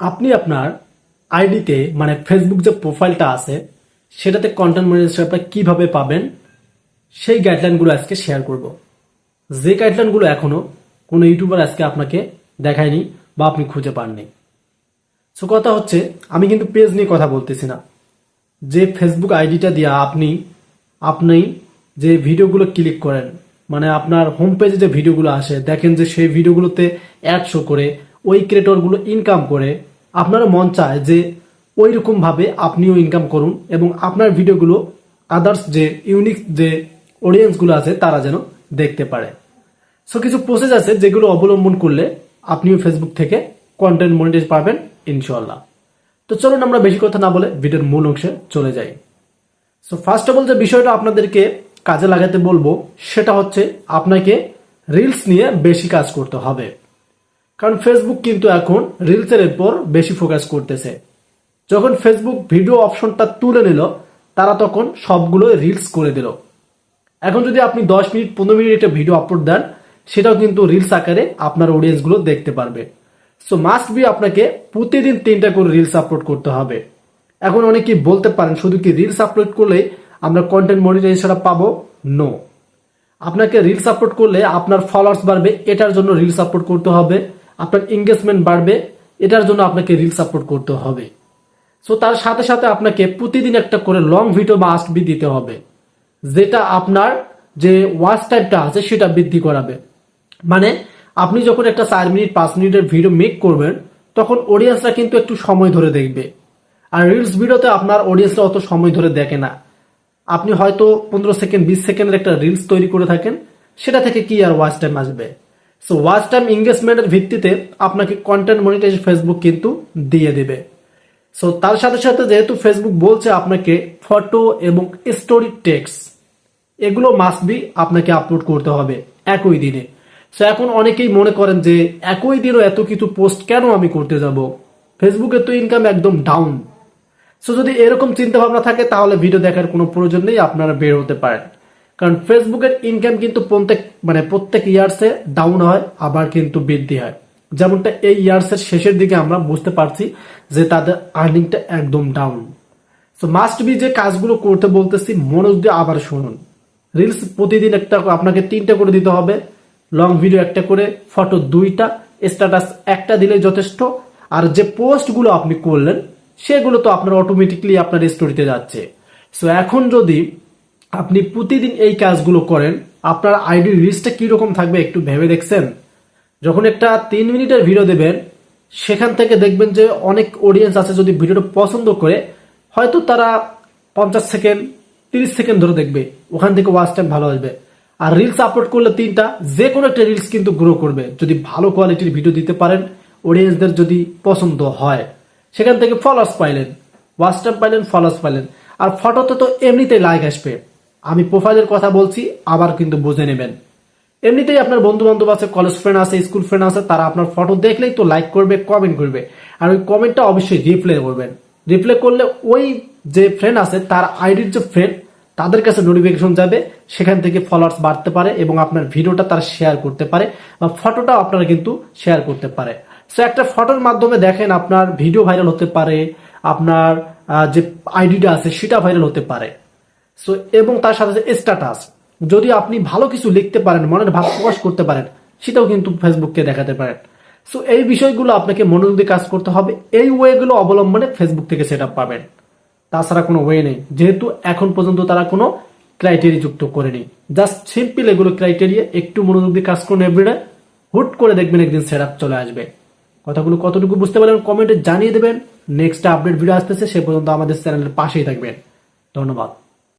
আপনি আপনার আইডিতে মানে ফেসবুক যে প্রোফাইলটা আছে, সেটাতে কন্টেন্ট মনিটাইজেশন কীভাবে পাবেন, সেই গাইডলাইনগুলো আজকে শেয়ার করব। যে গাইডলাইনগুলো এখনও কোনো ইউটিউবার আজকে আপনাকে দেখায়নি বা আপনি খুঁজে পাননি। সো কথা হচ্ছে, আমি কিন্তু পেজ নিয়ে কথা বলতেছি না। যে ফেসবুক আইডিটা দিয়ে আপনি আপনি যে ভিডিওগুলো ক্লিক করেন মানে আপনার হোম পেজে যে ভিডিওগুলো আসে, দেখেন যে সেই ভিডিওগুলোতে অ্যাড শো করে ওই ক্রিয়েটরগুলো ইনকাম করে, আপনারও মন চায় যে ওই রকম ভাবে আপনিও ইনকাম করুন এবং আপনার ভিডিওগুলো আদার্স যে ইউনিক যে অডিয়েন্সগুলো আছে, তারা যেন দেখতে পারে। সো কিছু প্রসেস আছে যেগুলো অবলম্বন করলে আপনিও ফেসবুক থেকে কন্টেন্ট মনিটাইজ পাবেন ইনশাল্লাহ তো চলুন আমরা বেশি কথা না বলে ভিডিওর মূল অংশে চলে যাই। সো ফার্স্ট অফ অল যে বিষয়টা আপনাদেরকে কাজে লাগাতে বলব, সেটা হচ্ছে আপনাকে রিলস নিয়ে বেশি কাজ করতে হবে। কারণ ফেসবুক কিন্তু এখন রিলসের উপর বেশি ফোকাস করতেছে। যখন ফেসবুক ভিডিও অপশনটা তুলে নিল, তারা তখন সবগুলো রিলস করে দিল। এখন যদি আপনি দশ মিনিট, পনেরো মিনিট একটা ভিডিও আপলোড দেন, সেটাও কিন্তু রিলস আকারে আপনার অডিয়েন্সগুলো দেখতে পারবে। সো মাস্ট বি আপনাকে প্রতিদিন তিনটা করে রিলস আপলোড করতে হবে। এখন অনেকেই বলতে পারেন, শুধু কি রিলস আপলোড করলে আমরা কন্টেন্ট মনিটাইজেশনটা পাবো? নো আপনাকে রিলস আপলোড করলে আপনার ফলোয়ার্স বাড়বে, এটার জন্য রিলস আপলোড করতে হবে। আপনার এঙ্গেজমেন্ট বাড়বে, এটার জন্য আপনাকে রিলস আপলোড করতে হবে। সো তার সাথে সাথে আপনাকে প্রতিদিন একটা করে লং ভিডিও বা আস্ট দিতে হবে, যেটা আপনার যে ওয়াচ টাইমটা আছে, সেটা বৃদ্ধি করাবে। মানে আপনি যখন একটা চার মিনিট, পাঁচ মিনিটের ভিডিও মেক করবেন, তখন অডিয়েন্সরা কিন্তু একটু সময় ধরে দেখবে। আর রিলস ভিডিওতে আপনার অডিয়েন্সরা অত সময় ধরে দেখে না। আপনি হয়তো পনেরো সেকেন্ড, বিশ সেকেন্ডের একটা রিলস তৈরি করে থাকেন, সেটা থেকে কি আর ওয়াচ টাইম আসবে? সো ওয়াচ টাইম এঙ্গেজমেন্টের ভিত্তিতে আপনাকে কন্টেন্ট মনিটাইজ ফেসবুক কিন্তু দিয়ে দেবে। সো তার সাথে সাথে যেহেতু ফেসবুক বলছে আপনাকে ফটো এবং স্টোরি টেক্স এগুলো মাস্ট বি আপনাকে আপলোড করতে হবে একই দিনে। সো এখন অনেকেই মনে করেন যে একই দিনও এত কিছু পোস্ট কেন আমি করতে যাব? ফেসবুকে তো ইনকাম একদম ডাউন সো যদি এরকম চিন্তা ভাবনা থাকে তাহলে ভিডিও দেখার কোনো প্রয়োজন নেই, আপনারা বের হতে পারেন। কারণ ফেসবুকের ইনকাম কিন্তু প্রত্যেক মানে প্রত্যেক ইয়ার্সে ডাউন হয়, আবার কিন্তু বৃদ্ধি হয়। যেমনটা এই ইয়ার্সের শেষের দিকে আমরা বুঝতে পারছি যে তাদের আর্নিংটা একদম ডাউন সো মাস্ট বি যে কাজগুলো করতে বলতেছি, মনোযোগ দিয়ে আবার শুনুন। রিলস প্রতিদিন একটা, আপনাকে তিনটা করে দিতে হবে। লং ভিডিও একটা করে ফটো দুইটা স্ট্যাটাস একটা দিলে যথেষ্ট। আর যে পোস্টগুলো আপনি করলেন, সেগুলো তো আপনার অটোমেটিকলি আপনার স্টোরিতে যাচ্ছে। সো এখন যদি আপনি প্রতিদিন এই কাজগুলো করেন, আপনার আইডি রিচটা কীরকম থাকবে একটু ভেবে দেখছেন? যখন একটা তিন মিনিটের ভিডিও দেবেন, সেখান থেকে দেখবেন যে অনেক অডিয়েন্স আছে যদি ভিডিওটা পছন্দ করে, হয়তো তারা পঞ্চাশ সেকেন্ড তিরিশ সেকেন্ড ধরে দেখবে, ওখান থেকে ওয়াচ টাইম ভালো আসবে। আর রিলস আপলোড করলে তিনটা যে কোনো একটা রিলস কিন্তু গ্রো করবে। যদি ভালো কোয়ালিটির ভিডিও দিতে পারেন অডিয়েন্সদের যদি পছন্দ হয়, সেখান থেকে ফলোয়ার্স পাইলেন ওয়াচ টাইম পাইলেন ফলোয়ার্স পাইলেন। আর ফটোতে তো এমনিতেই লাইক আসবে। আমি প্রোফাইলের কথা বলছি, আবার কিন্তু বুঝে নেবেন। এমনিতেই আপনার বন্ধু বান্ধব আছে কলেজ ফ্রেন্ড আছে স্কুল ফ্রেন্ড আছে, তারা আপনার ফটো দেখলেই তো লাইক করবে কমেন্ট করবে। আর ওই কমেন্টটা অবশ্যই রিপ্লে করবেন। রিপ্লে করলে ওই যে ফ্রেন্ড আছে, তার আইডির যে ফ্রেন্ড তাদের কাছে নোটিফিকেশন যাবে, সেখান থেকে ফলোয়ার্স বাড়তে পারে এবং আপনার ভিডিওটা তারা শেয়ার করতে পারে বা ফটোটা আপনারা কিন্তু শেয়ার করতে পারে। সো একটা ফটোর মাধ্যমে দেখেন আপনার ভিডিও ভাইরাল হতে পারে, আপনার যে আইডিটা আছে, সেটা ভাইরাল হতে পারে। সো এবং তার সাথে স্ট্যাটাস যদি আপনি ভালো কিছু লিখতে পারেন, মনের ভাব প্রকাশ করতে পারেন, সেটাও কিন্তু ফেসবুককে দেখাতে পারেন। সো এই বিষয়গুলো আপনাকে মনোযোগ দিয়ে কাজ করতে হবে। এই ওয়েগুলো অবলম্বনে ফেসবুক থেকে সেট পাবেন। তাছাড়া কোনো ওয়ে নেই। যেহেতু এখন পর্যন্ত তারা কোনো ক্রাইটেরিয়া যুক্ত করেনি। জাস্ট সিম্পল এগুলো ক্রাইটেরিয়া একটু মনোযোগ দিয়ে কাজ করুন এভরিডে হুট করে দেখবেন একদিন সেট চলে আসবে। কথাগুলো কতটুকু বুঝতে পারলেন কমেন্টে জানিয়ে দেবেন। নেক্সট আপডেট ভিডিও আসতেছে, সে পর্যন্ত আমাদের চ্যানেলের পাশেই থাকবেন। ধন্যবাদ।